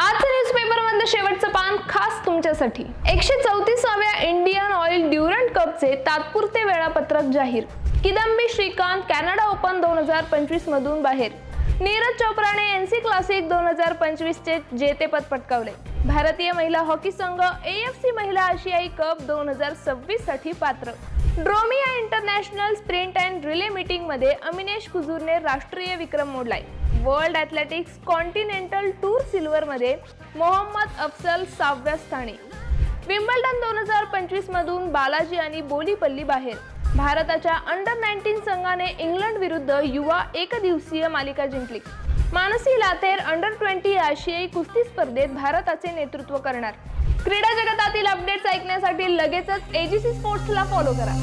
आजचं न्यूजपेपर मधलं शेवटचं पान खास तुमच्यासाठी. एकशे चौतीसाव्या इंडियन ऑइल ड्युरंट कपचे तात्पुरते वेळापत्रक जाहीर. किदंबी श्रीकांत कॅनडा ओपन दोन हजार पंचवीस मधून बाहेर. नीरज चोप्राने एनसी क्लासिक दोन हजार पंचवीसचे जेतेपद पटकावले. भारतीय महिला हॉकी संघ ए एफ सी महिला आशियाई कप दोन हजार सव्वीससाठी पात्र. Dromia international sprint and relay मीटिंगमध्ये अमिनेश कुजूरने राष्ट्रीय विक्रम मोडलाय. वर्ल्ड ॲथलेटिक्स कॉन्टिनेंटल टूर सिल्वरमध्ये मोहम्मद अफसल सहाव्या स्थानी. विम्बल्डन दोन हजार पंचवीसमधून बालाजी आणि बोलीपल्ली बाहेर. भारताच्या अंडर नाईन्टीन संघाने इंग्लंड विरुद्ध युवा एकदिवसीय मालिका जिंकली. मानसी लाथेर अंडर ट्वेंटी आशियाई कुस्ती स्पर्धेत भारताचे नेतृत्व करणार. क्रीडा जगतातील अपडेट्स ऐकण्यासाठी लगेचच एजीसी स्पोर्ट्सला फॉलो करा.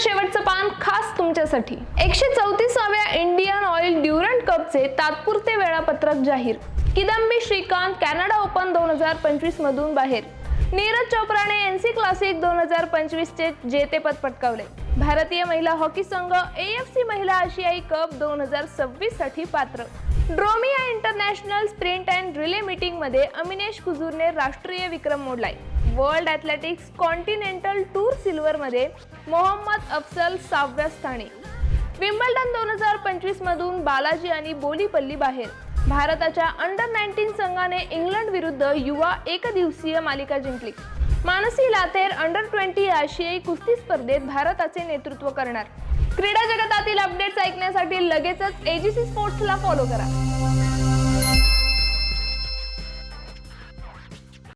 शेवटचं पान खास तुमच्यासाठी. एकशे चौतीसाव्या इंडियन ऑइल ड्युरंट कपचे तात्पुरते वेळापत्रक जाहीर. किदंबी श्रीकांत कॅनडा ओपन दोन हजार पंचवीस मधून बाहेर. नीरज चोप्राने एन सी क्लासिक दोन हजार पंचवीसचे जेतेपद पटकावले. भारतीय महिला हॉकी संघ एएफसी महिला आशियाई कप दोन हजार सव्वीससाठी पात्र. Dromia international sprint and relay मीटिंगमध्ये अमिनेश कुजूरने राष्ट्रीय विक्रम मोडलाय. वर्ल्ड ॲथलेटिक्स कॉन्टिनेंटल टूर सिल्वरमध्ये मोहम्मद अफसल सहाव्या स्थानी. विम्बल्डन दोन हजार पंचवीसमधून बालाजी आणि बोलीपल्ली बाहेर. भारताच्या अंडर नाईन्टीन संघाने इंग्लंड विरुद्ध युवा एकदिवसीय मालिका जिंकली. मानसी लाथेर अंडर ट्वेंटी आशियाई कुस्ती स्पर्धेत भारताचे नेतृत्व करणार. क्रीडा जगतातील अपडेट्स ऐकण्यासाठी लगेचच एजीसी स्पोर्ट्सला फॉलो करा.